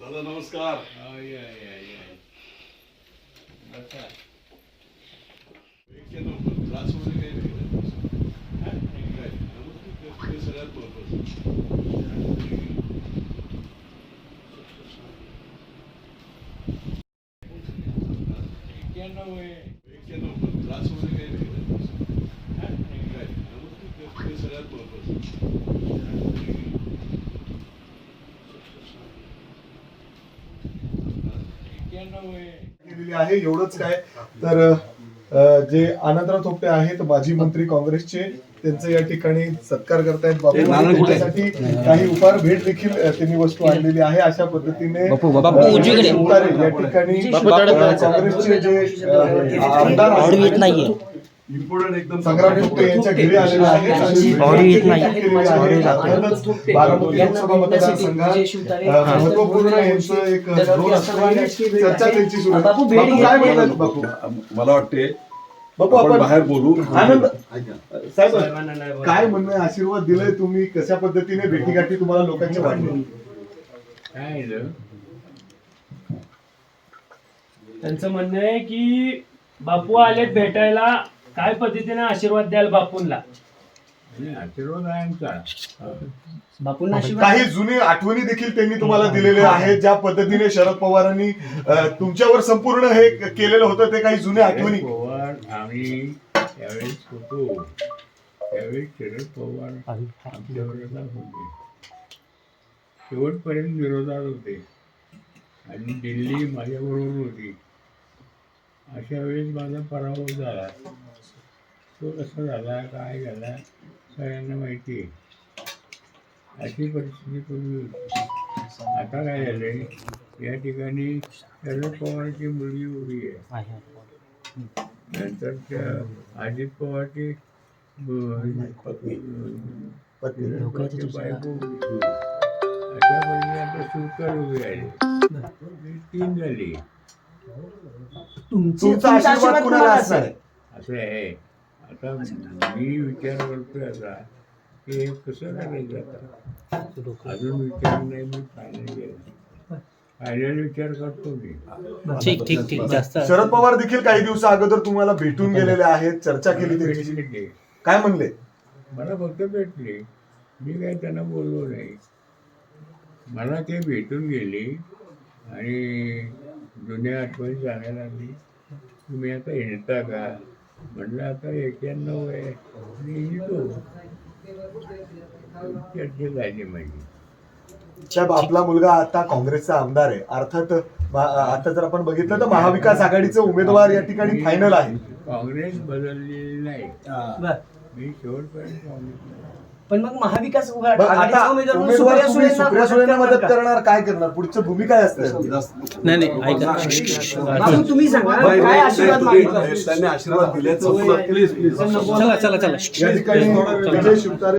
दादा नमस्कार. वगैरे काही सगळ्यात महत्वाचं वगैरे काही नाही काय? ते- ते सगळ्यात महत्वाचं केलेली आहे एवढंच काय. तर जे आनंदराव थोपटे आहेत माजी मंत्री काँग्रेसचे त्यांचं या ठिकाणी सत्कार करतायत बाबू. आणि त्यांच्यासाठी काही उपहार भेट देखील त्यांनी वस्तू आणलेली आहे. अशा पद्धतीने या ठिकाणी काँग्रेसचे जे आमदार. इम्पॉर्टंट एकदम यांच्या घरी आलेले आहे. बारामती लोकसभा मतदारसंघात महत्त्वपूर्ण यांचं एक रोल असणारी चर्चा त्यांची सुरू आहे. बापू, भेट बापू, काय म्हणतात बापू? मला वाटते बापू आपण बाहेर बोलू. आनंद साहेब काय म्हणणं? आशीर्वाद दिलाय तुम्ही? कशा पद्धतीने भेटीगाठी तुम्हाला लोकांचे वाटले त्यांचं म्हणणं आहे की बापू आलेत भेटायला. काय पद्धतीने आशीर्वाद द्याल बापूंना बापूंना काही जुने आठवणी देखील त्यांनी तुम्हाला दिलेल्या आहेत ज्या पद्धतीने शरद पवारांनी अ, तुमच्यावर संपूर्ण हे क- केलेलं होतं ते काही जुने आठवणी. पवार आम्ही त्यावेळेस होतो. त्यावेळेस शरद पवार आमच्या विरोधात होते. शेवटपर्यंत विरोधात होते. आणि दिल्ली माझ्याबरोबर होती. अशा वेळेस माझा पराभव झाला. तो कसा झाला काय झाला सगळ्यांना माहिती आहे. अशी परिस्थिती पूर्वी होती. आता काय झालंय या ठिकाणी शरद पवारची मुलगी उभी आहे. नंतर त्या अजित पवारची पत्नी. पत्नी बायको उभी. अशा पद्धतीने आता सुकर उभी आहे. तीन झाली. तुमचा आशीर्वाद कुणाला असणार? आहे? असं आहे आता मी विचार करतोय आता की हे कसं करायचं आता? अजून विचार नाही मी फायनल केला फायनल विचार करतो मी. ठीक ठीक ठीक. जास्त शरद पवार देखील काही दिवसा अगोदर तुम्हाला भेटून गेलेले आहेत चर्चा केली त्यांची. भेटले ते. काय म्हणले? मला फक्त भेटले. मी काही त्यांना बोललो नाही. मला ते भेटून गेली आणि जुन्या आठवणी सांगायला लागली. तुम्ही आता हिंडता का? म्हटलं आता एक्क्याण्णव आहे. आणि हिंडतो चर्चा झाली माझी. साहेब आपला मुलगा आता काँग्रेसचा आमदार आहे. अर्थात आता जर आपण बघितलं तर महाविकास आघाडीचे उमेदवार या ठिकाणी फायनल आहे. काँग्रेस बदललेली नाही. मी शेवटपर्यंत काँग्रेस पण मग महाविकास उघाड बरं, आता आघाडीचा उमेदवार म्हणून उमेदवार सुप्रिया तुम्ही सुळेंना सुप्रिया सुळेंना मदत मदत करणार करणार काय करणार? पुढचं भूमिका काय असते? नाही नाही ऐका. तुम्ही सांगा. काय आशीर्वाद मागितला त्यांनी आशीर्वाद प्लीज चला चला चला या ठिकाणी विजय शिवतारे